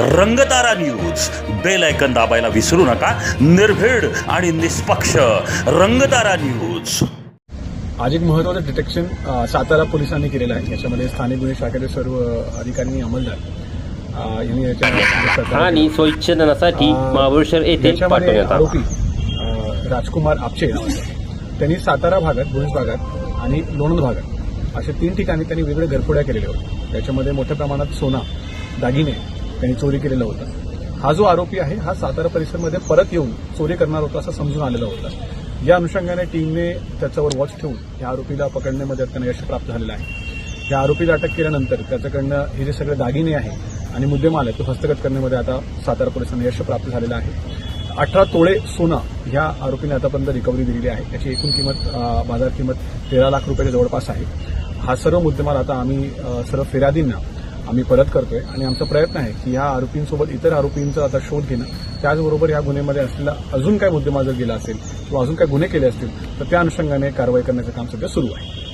Rangtara news bell ऐकन दाबायला विसरू नका. निर्भीड आणि निष्पक्ष रंगतारा न्यूज आज एक महत्वाचं डिटेक्शन सातारा पोलिसांनी केलेलं आहे. याच्यामध्ये स्थानिक गुन्हे शाखेचे सर्व अधिकारी अंमलदार अ, यांनी याच्या आणि स्वच्छदनासाठी महाबळेश्वर येथे याच्यामध्ये पाठवण्यात आला. आरोपी अ, राजकुमार आपचे. त्यांनी सातारा भागात भुज भागात आणि लोणंद भागात अशा तीन ठिकाणी त्यांनी वेगळे घरफोड्या केलेल्या होत्या. त्याच्यामध्ये मोठ्या प्रमाणात सोना दागिने त्यांनी चोरी केलेला होता. हा जो आरोपी आहे हा सातारा परिसरमध्ये परत येऊन चोरी करणार होता असं समजून आलेला होता. या अनुषंगाने टीमने त्याच्यावर वॉच ठेवून या आरोपीला पकडण्यामध्ये त्यांना यश प्राप्त झालेलं आहे. या आरोपीला अटक केल्यानंतर त्याच्याकडनं हे जे सगळे दागिने आहे आणि मुद्देमाल आहे तो हस्तगत करण्यामध्ये आता सातारा पोलिसांना यश प्राप्त झालेलं आहे. अठरा तोळे सोनं ह्या आरोपीने आतापर्यंत रिकव्हरी दिलेली आहे. त्याची एकूण किंमत बाजार किंमत तेरा लाख रुपयाच्या जवळपास आहे. हा सर्व मुद्देमाल आता आम्ही सर्व फिर्यादींना आम्ही परत करतोय. आणि आमचा प्रयत्न आहे की ह्या आरोपींसोबत इतर आरोपींचा आता शोध घेणं. त्याचबरोबर या गुन्ह्यामध्ये असलेला अजून काय मुद्देमाल जर गेला असेल किंवा अजून काय गुन्हे केले असतील तर त्या अनुषंगाने कारवाई करण्याचं काम सध्या सुरू आहे.